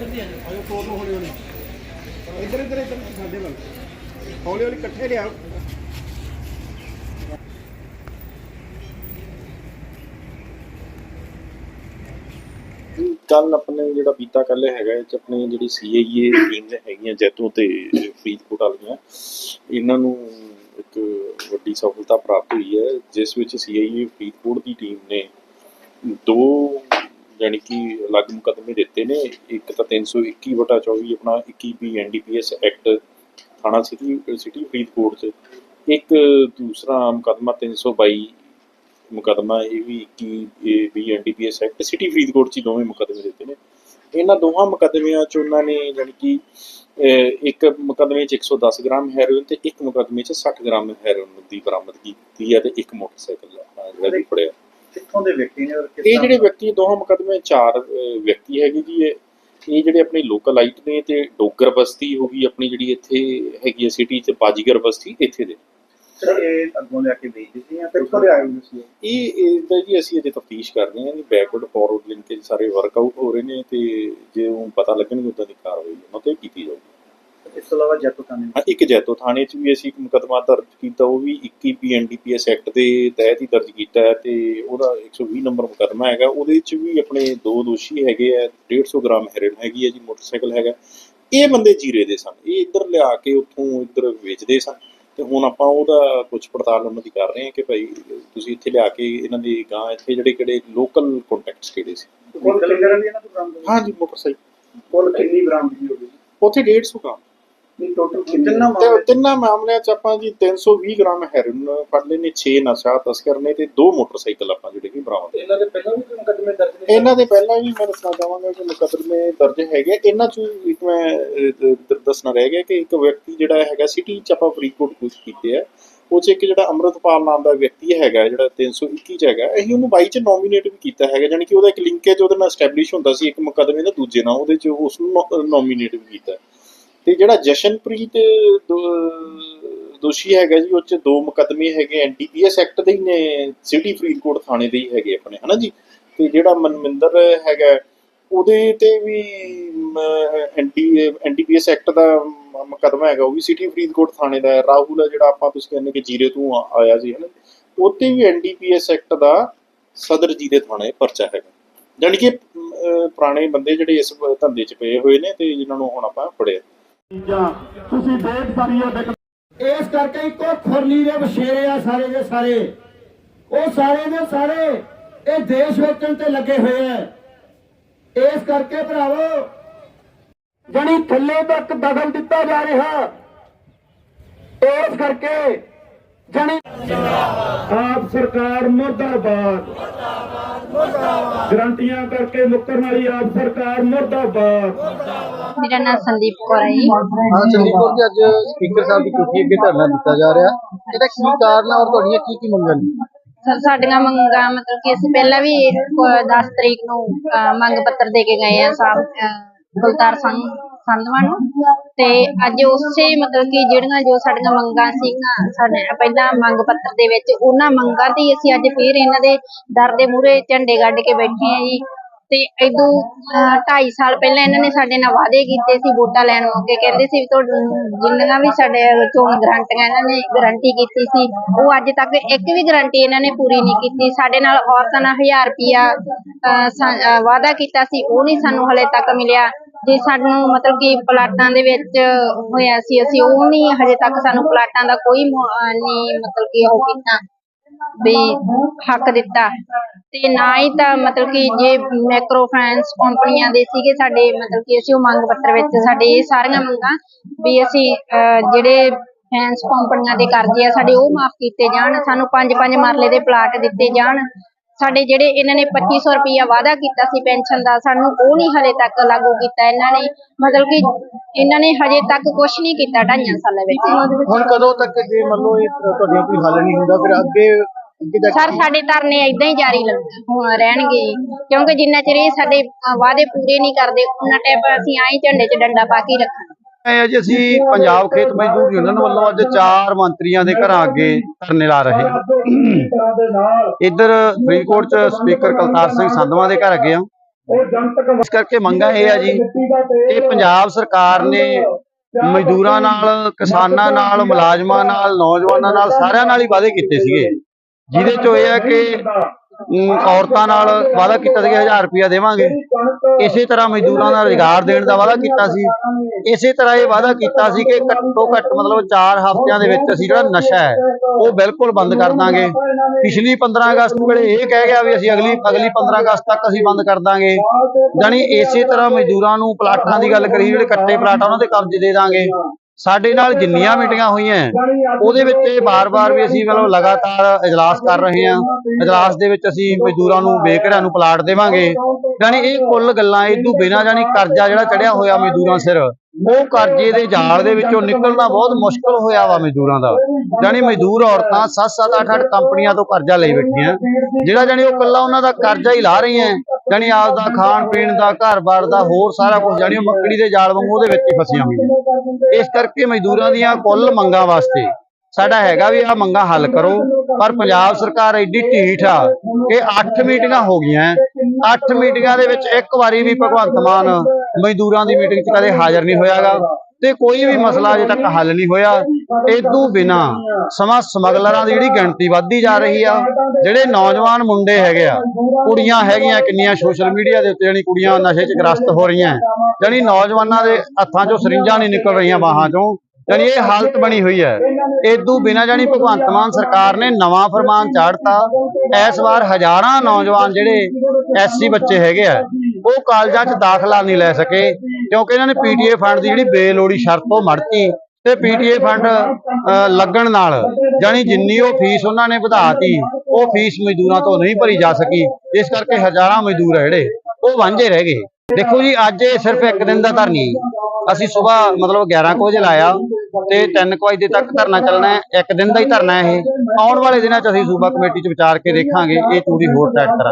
ਆਜੋ ਤੋੜ ਲਓ ਹੌਲੀ ਹੌਲੀ। ਇੱਧਰ ਇੱਧਰ ਇੱਧਰ ਸਾਡੇ ਵੱਲ। ਹੌਲੀ ਹੌਲੀ ਇਕੱਠੇ ਲਿਆਓ। ਕੱਲ ਆਪਣੇ ਜਿਹੜਾ ਬੀਤਾ ਕੱਲ ਹੈਗਾ ਇਹ ਚ ਆਪਣੀ ਜਿਹੜੀ ਸੀਆਈਏ ਟੀਮ ਨੇ ਹੈਗੀਆਂ ਜੈਤੋ ਤੇ ਫਰੀਦਕੋਟ ਵਾਲੀਆਂ ਇਹਨਾਂ ਨੂੰ ਇੱਕ ਵੱਡੀ ਸਫਲਤਾ ਪ੍ਰਾਪਤ ਹੋਈ ਹੈ ਜਿਸ ਵਿੱਚ ਸੀਆਈਏ ਫਰੀਦਕੋਟ ਦੀ ਟੀਮ ਨੇ ਦੋ ਯਾਨੀ ਕਿ ਅਲੱਗ ਮੁਕੱਦਮੇ ਦਿੱਤੇ ਨੇ। ਇੱਕ ਤਾਂ 321 ਵਟਾ 24 ਆਪਣਾ 21 ਬੀ ਐਨਡੀਪੀਐਸ ਐਕਟ ਥਾਣਾ ਸਿਟੀ ਸਿਟੀ ਫਰੀਦਕੋਟ ਚ। ਇੱਕ ਦੂਸਰਾ ਮੁਕੱਦਮਾ 322 ਮੁਕੱਦਮਾ, ਇਹ ਵੀ 21 B NDPS act city Faridkot 'ਚ ਹੀ ਦੋਵੇਂ ਮੁਕੱਦਮੇ ਦਿੱਤੇ ਨੇ। ਇਹਨਾਂ ਦੋਹਾਂ ਮੁਕੱਦਮਿਆਂ 'ਚ ਉਹਨਾਂ ਨੇ ਜਾਣੀ ਕਿ ਇੱਕ ਮੁਕੱਦਮੇ 'ਚ 110 ਗ੍ਰਾਮ ਹੈਰੋਇਨ ਤੇ ਇੱਕ ਮੁਕੱਦਮੇ 'ਚ 60 ਗ੍ਰਾਮ ਹੈਰੋਇਨ ਦੀ ਬਰਾਮਦਗੀ ਕੀਤੀ ਹੈ ਤੇ ਇੱਕ ਮੋਟਰਸਾਈਕਲ ਜਿਹੜਾ ਵੀ ਫੜਿਆ। ਕਿੱਥੋਂ ਦੇ ਵਿਅਕਤੀ ਨੇ ਔਰ ਕਿਸ ਇਹ ਜਿਹੜੇ ਵਿਅਕਤੀ ਦੋਹਾਂ ਮੁਕੱਦਮੇ ਚਾਰ ਅਹ, ਵਿਅਕਤੀ ਹੈਗੇ ਜੀ ਇਹ। ਇਹ ਜਿਹੜੇ ਆਪਣੀ ਲੋਕਲਾਈਟ ਨੇ ਤੇ ਡੋਗਰ ਬਸਤੀ ਹੋ ਗਈ ਆਪਣੀ ਜਿਹੜੀ ਇੱਥੇ ਹੈਗੀ ਹੈ ਸਿਟੀ 'ਚ ਬਾਜੀਗਰ ਬਸਤੀ ਇੱਥੇ ਦੇ। ਇਹ ਅੱਗੋਂ ਲਿਆ ਕੇ ਵੇਚਦੇ ਸੀ ਜਾਂ ਕਿੱਥੋਂ ਦੇ ਆਏ ਹੋਏ ਸੀ? ਇਹ ਇਹਦਾ ਜੀ ਅਸੀਂ ਅਜੇ ਤਫਤੀਸ਼ ਕਰ ਰਹੇ ਹਾਂ ਜੀ ਬੈਕਵਰਡ ਫਾਰਵਰਡ ਲਿੰਕੇਜ ਸਾਰੇ ਵਰਕਆਊਟ ਹੋ ਰਹੇ ਨੇ ਤੇ ਜੇ ਉਹ ਪਤਾ ਲੱਗਣਗੇ ਉਦਾਂ ਦੀ ਕਾਰਵਾਈ ਉਹਨਾਂ ਤੇ ਕੀਤੀ ਜਾਊਗੀ। ਇਸ ਤੋਂ ਇਲਾਵਾ ਜੱਟੋ ਥਾਣੇ ਹਾਂ, ਇੱਕ ਜੈਤੋ ਥਾਣੇ 'ਚ ਵੀ ਅਸੀਂ ਇੱਕ ਮੁਕੱਦਮਾ ਦਰਜ ਕੀਤਾ ਉਹ ਵੀ 21 ਪੀਐਨਡੀਪੀਐਸ ਐਕਟ ਦੇ ਤਹਿਤ ਹੀ ਦਰਜ ਕੀਤਾ ਹੈ ਤੇ ਉਹਦਾ 120 ਨੰਬਰ ਮੁਕੱਦਮਾ ਹੈਗਾ। ਉਹਦੇ 'ਚ ਵੀ ਆਪਣੇ ਦੋ ਦੋਸ਼ੀ ਹੈਗੇ ਆ 150 ਗ੍ਰਾਮ ਹੈਰੋਇਨ ਹੈਗੀ ਹੈ ਜੀ ਮੋਟਰਸਾਈਕਲ ਹੈਗਾ। ਇਹ ਬੰਦੇ ਜੀਰੇ ਦੇ ਸਨ। ਇਹ ਇੱਧਰ ਲਿਆ ਕੇ ਉੱਥੋਂ ਇੱਧਰ ਵੇਚਦੇ ਸਨ। ਤੇ ਹੁਣ ਆਪਾਂ ਉਹਦਾ ਕੁਝ ਪੜਤਾਲ ਉਹਨਾਂ ਦੀ ਕਰ ਰਹੇ ਹਾਂ ਕਿ ਭਾਈ ਤੁਸੀਂ ਇੱਥੇ ਲਿਆ ਕੇ ਇਹਨਾਂ ਦੇ ਗਾਂ ਇੱਥੇ ਜਿਹੜੇ ਕਿਹੜੇ ਲੋਕਲ ਕੰਟੈਕਟਸ ਕਿਹੜੇ ਸੀ? ਹੋਈ? ਹਾਂਜੀ ਮੋਟਰਸਾਈਕਲ। ਕੁੱਲ ਕਿੰਨੀ ਬਰਾਮਦਗੀ ਹੋ ਗਈ ਉੱਥੇ 150 ਗ੍ਰਾਮ। ਨਹੀਂ ਟੋਟਲ ਕਿੰਨਾ ਤੇ ਮਾਮਲੇ? ਤਿੰਨਾਂ ਮਾਮਲਿਆਂ 'ਚ ਆਪਾਂ ਜੀ 320 ਗ੍ਰਾਮ ਹੈਰੋਇਨ ਫੜ ਲਏ ਨੇ 6 ਨਸ਼ਾ ਤਸਕਰ ਨੇ ਤੇ ਦੋ ਮੋਟਰਸਾਈਕਲ ਆਪਾਂ ਜਿਹੜੇ ਕਿ ਬਰਾਮਦ ਇਹਨਾਂ ਦੇ ਪਹਿਲਾਂ ਵੀ ਮੁਕੱਦਮੇ ਦਰਜ ਨੇ? ਇਹਨਾਂ ਦੇ ਪਹਿਲਾਂ ਵੀ ਮੈਂ ਦੱਸਣਾ ਚਾਹਾਂਗਾ ਕਿ ਮੁਕੱਦਮੇ ਦਰਜ ਹੈਗੇ ਇਹਨਾਂ 'ਚ ਇੱਕ ਮੈਂ ਦੱਸਣਾ ਰਹਿ ਗਿਆ ਕਿ ਇੱਕ ਵਿਅਕਤੀ ਜਿਹੜਾ ਹੈਗਾ ਸਿਟੀ 'ਚ ਆਪਾਂ ਫਰੀਦਕੋਟ ਕੁਝ ਕੀਤੇ ਆ। ਉਹ 'ਚ ਇੱਕ ਜਿਹੜਾ ਅੰਮ੍ਰਿਤਪਾਲ ਨਾਮ ਦਾ ਵਿਅਕਤੀ ਹੈਗਾ ਜਿਹੜਾ 321 'ਚ ਹੈਗਾ ਅਸੀਂ ਉਹਨੂੰ 22 'ਚ ਨੋਮੀਨੇਟ ਵੀ ਕੀਤਾ ਹੈਗਾ ਜਾਣੀ ਕਿ ਉਹਦਾ ਇੱਕ ਲਿੰਕੇਜ ਉਹਦੇ ਨਾਲ ਸਟੈਬਲਿਸ਼ ਹੁੰਦਾ ਸੀ ਇੱਕ ਮੁਕੱਦਮੇ ਦਾ ਦੂਜੇ ਨਾਲ ਉਹਦੇ 'ਚ ਉਸ ਨੂੰ ਨੋਮੀਨੇਟ ਵੀ ਕੀਤਾ। ਤੇ ਜਿਹੜਾ ਜਸ਼ਨਪ੍ਰੀਤ ਦੋ- ਦੋਸ਼ੀ ਹੈਗਾ ਜੀ, ਉਹ 'ਚ ਦੋ ਮੁਕੱਦਮੇ ਹੈਗੇ ਐਨਡੀਪੀਐਸ ਐਕਟ ਦੇ ਹੀ ਨੇ, ਸਿਟੀ ਫਰੀਦਕੋਟ ਥਾਣੇ ਦੇ ਹੀ ਹੈਗੇ ਆਪਣੇ, ਹਨਾ ਜੀ? ਤੇ ਜਿਹੜਾ ਮਨਮਿੰਦਰ ਹੈਗਾ, ਉਹਦੇ ਤੇ ਵੀ ਐਨਡੀ ਐਨਡੀਪੀਐਸ ਐਕਟ ਦਾ ਮ- ਮੁਕੱਦਮਾ ਹੈਗਾ, ਉਹ ਵੀ ਸਿਟੀ ਫਰੀਦਕੋਟ ਥਾਣੇ ਦਾ ਹੈ। ਰਾਹੁਲ ਜਿਹੜਾ ਆਪਾਂ ਤੁਸੀਂ ਕਹਿੰਦੇ ਕਿ ਜੀਰੇ ਤੋਂ ਆਇਆ ਸੀ, ਹਨਾ? ਉੱਤੇ ਵੀ ਐਨਡੀਪੀਐਸ ਐਕਟ ਦਾ ਸਦਰ ਜੀ ਦੇ ਥਾਣੇ ਪਰਚਾ ਹੈਗਾ। ਜਾਣੀ ਕਿ ਪੁਰਾਣੇ ਬੰਦੇ ਜਿਹੜੇ ਇਸ ਧੰਦੇ 'ਚ ਪਏ ਹੋਏ ਨੇ ਤੇ ਜਿਨ੍ਹਾਂ ਨੂੰ ਹੁਣ ਆਪਾਂ ਫੜਿਆ। ਚੀਜ਼ਾਂ ਤੁਸੀਂ ਦੇਖ ਸਾਰੀਆਂ ਵਿਕ ਇਸ ਕਰਕੇ ਇੱਕੋ ਖੁਰਲੀ ਦੇ ਵਛੇਰੇ ਆ ਸਾਰੇ ਦੇ ਸਾਰੇ। ਉਹ ਸਾਰੇ ਦੇ ਸਾਰੇ ਇਹ ਦੇਸ਼ ਵੇਚਣ ਤੇ ਲੱਗੇ ਹੋਏ ਆ। ਇਸ ਕਰਕੇ ਭਰਾਵੋ ਜਣੀ ਥੱਲੇ ਤੱਕ ਦਖਲ ਦਿੱਤਾ ਜਾ ਰਿਹਾ। ਇਸ ਕਰਕੇ ਜਣੀ ਆਪ ਸਰਕਾਰ ਮੁਰਦਾਬਾਦ। ਗਰੰਟੀਆਂ ਕਰਕੇ ਮੁੱਕਰਨ ਵਾਲੀ ਆਪ ਸਰਕਾਰ ਮੁਰਦਾਬਾਦ। ਮੇਰਾ ਨਾਮ ਸੰਦੀਪ ਕੌਰ ਹੈ ਜੀ। ਹਾਂ ਚੰਡੀਗੜ੍ਹ ਦੇ ਅੱਜ ਸਪੀਕਰ ਸਾਹਿਬ ਦੀ ਕੁਰਸੀ ਅੱਗੇ ਧਰਨਾ ਦਿੱਤਾ ਜਾ ਰਿਹਾ। ਇਹਦਾ ਕੀ ਕਾਰਨ ਹੈ ਔਰ ਤੁਹਾਡੀਆਂ ਕੀ ਕੀ ਮੰਗਾਂ ਨੇ? ਸਰ ਸਾਡੀਆਂ ਮੰਗਾਂ ਮਤਲਬ ਕਿ ਅਸੀਂ ਪਹਿਲਾਂ ਵੀ 10 ਤਰੀਕ ਨੂੰ ਮੰਗ ਪੱਤਰ ਦੇ ਕੇ ਗਏ ਆ ਸਾਹਿਬ ਬਲਤਾਰ ਸਿੰਘ ਸੰਧਵਾਂ ਨੂੰ। ਤੇ ਅੱਜ ਉਸੇ ਮਤਲਬ ਕਿ ਜਿਹੜੀਆਂ ਜੋ ਸਾਡੀਆਂ ਮੰਗਾਂ ਸੀਗੀਆਂ, ਸਾਡੇ ਪਹਿਲਾਂ ਮੰਗ ਪੱਤਰ ਦੇ ਵਿੱਚ, ਉਹਨਾਂ ਮੰਗਾਂ ਤੇ ਅਸੀਂ ਅੱਜ ਫੇਰ ਇਹਨਾਂ ਦੇ ਦਰ ਦੇ ਮੂਹਰੇ ਝੰਡੇ ਗੱਡ ਕੇ ਬੈਠੇ ਆ ਜੀ। ਤੇ ਇਦੋਂ 2.5 ਸਾਲ ਪਹਿਲਾਂ ਇਹਨਾਂ ਨੇ ਸਾਡੇ ਨਾਲ ਵਾਅਦੇ ਕੀਤੇ ਸੀ ਵੋਟਾਂ ਲੈਣ ਮੌਕੇ। ਕਹਿੰਦੇ ਸੀ ਵੀ ਤੁਹਾਨੂੰ ਜਿੰਨੀਆਂ ਵੀ ਸਾਡੇ ਚੋਣ ਗਰੰਟੀਆਂ ਇਹਨਾਂ ਨੇ ਗਰੰਟੀ ਕੀਤੀ ਸੀ, ਉਹ ਅੱਜ ਤੱਕ ਇੱਕ ਵੀ ਗਰੰਟੀ ਇਹਨਾਂ ਨੇ ਪੂਰੀ ਨਹੀਂ ਕੀਤੀ। ਸਾਡੇ ਨਾਲ ਔਰਤਾਂ ਨਾਲ 1000 ਰੁਪਿਆ ਵਾਅਦਾ ਕੀਤਾ ਸੀ, ਉਹ ਨਹੀਂ ਸਾਨੂੰ ਹਲੇ ਤੱਕ ਮਿਲਿਆ। ਜੇ ਸਾਨੂੰ ਮਤਲਬ ਕਿ ਪਲਾਟਾਂ ਦੇ ਵਿੱਚ ਹੋਇਆ ਸੀ, ਅਸੀਂ ਉਹ ਨਹੀਂ ਹਜੇ ਤੱਕ ਸਾਨੂੰ ਪਲਾਟਾਂ ਦਾ ਕੋਈ ਨਹੀਂ ਮਤਲਬ ਕਿ ਉਹ ਕੀਤਾ ਵੀ ਹੱਕ ਦਿੱਤਾ। ਤੇ ਨਾ ਹੀ ਤਾਂ ਮਤਲਬ ਕਿ ਜੇ ਮੈਕਰੋ ਫਾਈਨੈਂਸ ਕੰਪਨੀਆਂ ਦੇ ਸੀਗੇ ਸਾਡੇ, ਮਤਲਬ ਕਿ ਅਸੀਂ ਉਹ ਮੰਗ ਪੱਤਰ ਵਿੱਚ, ਸਾਡੇ ਇਹ ਸਾਰੀਆਂ ਮੰਗਾਂ ਵੀ ਅਸੀਂ ਜਿਹੜੇ ਫਾਈਨੈਂਸ ਕੰਪਨੀਆਂ ਦੇ ਕਰਜ਼ੇ ਆ, ਸਾਡੇ ਉਹ ਮਾਫ ਕੀਤੇ ਜਾਣ, ਸਾਨੂੰ ਪੰਜ ਪੰਜ ਮਰਲੇ ਦੇ ਪਲਾਟ ਦਿੱਤੇ ਜਾਣ। ਸਾਡੇ ਜਿਹੜੇ ਇਹਨਾਂ ਨੇ 2500 ਰੁਪਇਆ ਵਾਅਦਾ ਕੀਤਾ ਸੀ ਪੈਨਸ਼ਨ ਦਾ ਸਾਨੂੰ ਉਹ ਨਹੀਂ ਹਲੇ ਤੱਕ ਲਾਗੂ ਕੀਤਾ। ਇਹਨਾਂ ਨੇ ਮਤਲਬ ਕਿ ਇਹਨਾਂ ਨੇ ਹਜੇ ਤੱਕ ਕੁਝ ਨਹੀਂ ਕੀਤਾ ਢਾਈਆਂ ਸਾਲਾਂ ਵਿੱਚ। ਹੁਣ ਕਦੋਂ ਤੱਕ ਜੇ ਮੰਨ ਲਓ ਇਹ ਤੁਹਾਡੀਆਂ ਕੋਈ ਹੱਲ ਨਹੀਂ ਹੁੰਦਾ ਫਿਰ ਅੱਗੇ ਸਰ ਸਾਡੇ ਧਰਨੇ ਏਦਾਂ ਹੀ ਜਾਰੀ ਰਹਿਣਗੇ। ਕਿਉਂਕਿ ਜਿੰਨਾ ਚਿਰ ਇਹ ਸਾਡੇ ਵਾਅਦੇ ਪੂਰੇ ਨਹੀਂ ਕਰਦੇ ਉਹਨਾਂ ਟਾਈਮ ਅਸੀਂ ਆਈ ਝੰਡੇ 'ਚ ਡੰਡਾ ਪਾ ਕੇ ਰੱਖਾਂਗੇ। ਇਹ ਅੱਜ ਅਸੀਂ ਪੰਜਾਬ ਖੇਤ ਮਜ਼ਦੂਰ ਯੂਨੀਅਨ ਵੱਲੋਂ ਅੱਜ ਚਾਰ ਮੰਤਰੀਆਂ ਦੇ ਘਰਾਂ ਅੱਗੇ ਧਰਨੇ ਲਾ ਰਹੇ ਹਾਂ। ਇੱਧਰ ਫਰੀਦਕੋਟ ਚ ਸਪੀਕਰ ਕਲਤਾਰ ਸਿੰਘ ਸੰਧਵਾਂ ਦੇ ਘਰ ਅੱਗੇ ਆ। ਇਸ ਕਰਕੇ ਮੰਗਾਂ ਇਹ ਆ ਜੀ ਇਹ ਪੰਜਾਬ ਸਰਕਾਰ ਨੇ ਮਜ਼ਦੂਰਾਂ ਨਾਲ, ਕਿਸਾਨਾਂ ਨਾਲ, ਮੁਲਾਜ਼ਮਾਂ ਨਾਲ, ਨੌਜਵਾਨਾਂ ਨਾਲ ਸਾਰਿਆਂ ਨਾਲ ਹੀ ਵਾਅਦੇ ਕੀਤੇ ਸੀਗੇ। ਜਿਹਦੇ ਚੋਂ ਇਹ ਹੈ ਕਿ ਔਰਤਾਂ ਨਾਲ ਵਾਅਦਾ ਕੀਤਾ ਸੀ ਕਿ 1000 ਰੁਪਇਆ ਦੇਵਾਂਗੇ। ਇਸੇ ਤਰ੍ਹਾਂ ਮਜ਼ਦੂਰਾਂ ਦਾ ਰੁਜ਼ਗਾਰ ਦੇਣ ਦਾ ਵਾਅਦਾ ਕੀਤਾ ਸੀ। ਇਸੇ ਤਰ੍ਹਾਂ ਇਹ ਵਾਅਦਾ ਕੀਤਾ ਸੀ ਕਿ ਘੱਟੋ ਘੱਟ ਮਤਲਬ 4 ਹਫ਼ਤਿਆਂ ਦੇ ਵਿੱਚ ਅਸੀਂ ਜਿਹੜਾ ਨਸ਼ਾ ਹੈ, ਉਹ ਬਿਲਕੁਲ ਬੰਦ ਕਰ ਦਾਂਗੇ। ਪਿਛਲੀ 15 ਅਗਸਤ ਨੂੰ ਵੇਲੇ ਇਹ ਕਹਿ ਗਿਆ ਵੀ ਅਸੀਂ ਅਗਲੀ ਅਗਲੀ 15 ਅਗਸਤ ਤੱਕ ਅਸੀਂ ਬੰਦ ਕਰ ਦਾਂਗੇ। ਜਾਣੀ ਇਸੇ ਤਰ੍ਹਾਂ ਮਜ਼ਦੂਰਾਂ ਨੂੰ ਪਲਾਟਾਂ ਦੀ ਗੱਲ ਕਰੀ ਜਿਹੜੇ ਕੱਟੇ ਪਲਾਟ, ਉਹਨਾਂ ਦੇ ਕਬਜ਼ੇ ਦੇ ਦਾਂਗੇ। ਸਾਡੇ ਨਾਲ ਜਿੰਨੀਆਂ ਮੀਟਿੰਗਾਂ ਹੋਈਆਂ ਉਹਦੇ ਵਿੱਚ ਇਹ ਬਾਰ-ਬਾਰ ਵੀ ਅਸੀਂ ਮਤਲਬ ਲਗਾਤਾਰ ਇਜਲਾਸ ਕਰ ਰਹੇ ਹਾਂ। ਇਜਲਾਸ ਦੇ ਵਿੱਚ ਅਸੀਂ ਮਜ਼ਦੂਰਾਂ ਨੂੰ ਬੇਘਰਿਆਂ ਨੂੰ ਪਲਾਟ ਦੇਵਾਂਗੇ। ਜਾਣੀ ਇਹ ਕੁੱਲ ਗੱਲਾਂ ਇਦੋਂ ਬਿਨਾਂ ਜਾਣੀ ਕਰਜ਼ਾ ਜਿਹੜਾ ਚੜਿਆ ਹੋਇਆ ਮਜ਼ਦੂਰਾਂ ਸਿਰ ਉਹ ਕਰਜ਼ੇ ਦੇ ਜਾਲ ਦੇ ਵਿੱਚੋਂ ਨਿਕਲਣਾ ਬਹੁਤ ਮੁਸ਼ਕਲ ਹੋਇਆ ਵਾ ਮਜ਼ਦੂਰਾਂ ਦਾ। ਜਾਣੀ ਮਜ਼ਦੂਰ ਔਰਤਾਂ 7-7 8-8 ਕੰਪਨੀਆਂ ਤੋਂ ਕਰਜ਼ਾ ਲਈ ਬੈਠੀਆਂ। ਜਿਹੜਾ ਜਾਣੀ ਉਹ ਕੱਲਾ ਉਹਨਾਂ ਦਾ ਕਰਜ਼ਾ ਹੀ ਲਾ ਰਹੀਆਂ। ਜਾਣੀ ਆਪਦਾ ਖਾਣ ਪੀਣ ਦਾ ਘਰ-ਬਾਰ ਦਾ ਹੋਰ ਸਾਰਾ ਕੁਝ ਉਹ ਮੱਕੜੀ ਦੇ ਜਾਲ ਵਾਂਗੂ ਉਹਦੇ ਵਿੱਚ ਹੀ ਫਸੀਆਂ ਹੋਈਆਂ। ਇਸ ਕਰਕੇ ਮਜ਼ਦੂਰਾਂ ਦੀਆਂ ਕੁੱਲ ਮੰਗਾਂ ਵਾਸਤੇ ਸਾਡਾ ਹੈਗਾ ਵੀ ਆ ਮੰਗਾਂ ਹੱਲ ਕਰੋ। ਪਰ ਪੰਜਾਬ ਸਰਕਾਰ ਐਡੀ ਢੀਠ ਆ ਕਿ 8 ਮੀਟਿੰਗਾਂ ਹੋ ਗਈਆਂ। 8 ਮੀਟਿੰਗਾਂ ਦੇ ਵਿੱਚ ਇੱਕ ਵਾਰੀ ਵੀ ਭਗਵੰਤ ਮਾਨ ਮਜ਼ਦੂਰਾਂ ਦੀ ਮੀਟਿੰਗ 'ਚ ਕਦੇ ਹਾਜ਼ਰ ਨਹੀਂ ਹੋਇਆਗਾ ਤੇ ਕੋਈ ਵੀ ਮਸਲਾ ਅਜੇ ਤੱਕ ਹੱਲ ਨਹੀਂ ਹੋਇਆ। ਇਦੋਂ ਬਿਨਾ ਸਮਾਂ ਸਮਗਲਰਾਂ ਦੀ ਜਿਹੜੀ ਗਿਣਤੀ ਵੱਧਦੀ ਜਾ ਰਹੀ ਆ, ਜਿਹੜੇ ਨੌਜਵਾਨ ਮੁੰਡੇ ਹੈਗੇ ਆ, ਕੁੜੀਆਂ ਹੈਗੀਆਂ ਕਿੰਨੀਆਂ ਸੋਸ਼ਲ ਮੀਡੀਆ ਦੇ ਉੱਤੇ ਜਾਣੀ ਕੁੜੀਆਂ ਨਸ਼ੇ 'ਚ ਗ੍ਰਸਤ ਹੋ ਰਹੀਆਂ, ਜਾਣੀ ਨੌਜਵਾਨਾਂ ਦੇ ਹੱਥਾਂ 'ਚੋਂ ਸਰਿੰਜਾਂ ਨਹੀਂ ਨਿਕਲ ਰਹੀਆਂ ਬਾਹਾਂ 'ਚੋਂ, ਜਾਣੀ ਇਹ ਹਾਲਤ ਬਣੀ ਹੋਈ ਹੈ। ਇਦੋਂ ਬਿਨਾ ਜਾਣੀ ਭਗਵੰਤ ਮਾਨ ਸਰਕਾਰ ਨੇ ਨਵਾਂ ਫਰਮਾਨ ਚਾੜਤਾ। ਇਸ ਵਾਰ ਹਜ਼ਾਰਾਂ ਨੌਜਵਾਨ ਜਿਹੜੇ ਐਸਸੀ ਬੱਚੇ ਹੈਗੇ ਆ ਉਹ ਕਾਲਜਾਂ 'ਚ ਦਾਖਲਾ ਨਹੀਂ ਲੈ ਸਕੇ, ਕਿਉਂਕਿ ਇਹਨਾਂ ਨੇ ਪੀਟੀਏ ਫੰਡ ਦੀ ਜਿਹੜੀ ਬੇਲੋੜੀ ਸ਼ਰਤ ਉਹ ਮੜਤੀ ਤੇ ਪੀਟੀਏ ਫੰਡ ਲੱਗਣ ਨਾਲ ਜਾਣੀ ਜਿੰਨੀ ਉਹ ਫੀਸ ਉਹਨਾਂ ਨੇ ਵਧਾਤੀ, ਉਹ ਫੀਸ ਮਜ਼ਦੂਰਾਂ ਤੋਂ ਨਹੀਂ ਭਰੀ ਜਾ ਸਕੀ, ਇਸ ਕਰਕੇ ਹਜ਼ਾਰਾਂ ਮਜ਼ਦੂਰ ਆ ਜਿਹੜੇ, ਉਹ ਵਾਂਝੇ ਰਹਿ ਗਏ। ਦੇਖੋ ਜੀ, ਅੱਜ ਇਹ ਸਿਰਫ ਇੱਕ ਦਿਨ ਦਾ ਧਰਨੀ, ਅਸੀਂ ਸਵੇਰ ਮਤਲਬ 11 ਕੁ ਵਜੇ ਲਾਇਆ ਤੇ 3 ਕੁ ਵਜੇ ਤੱਕ ਧਰਨਾ ਚੱਲਣਾ ਹੈ, ਇੱਕ ਦਿਨ ਦਾ ਹੀ ਧਰਨਾ ਹੈ ਇਹ, ਆਉਣ ਵਾਲੇ ਦਿਨਾਂ 'ਚ ਅਸੀਂ ਸੂਬਾ ਕਮੇਟੀ 'ਚ ਵਿਚਾਰ ਕੇ ਦੇਖਾਂਗੇ, ਇਹ ਚੂੜੀ ਹੋਰ ਟਾਈਟ ਕਰਾਂਗੇ।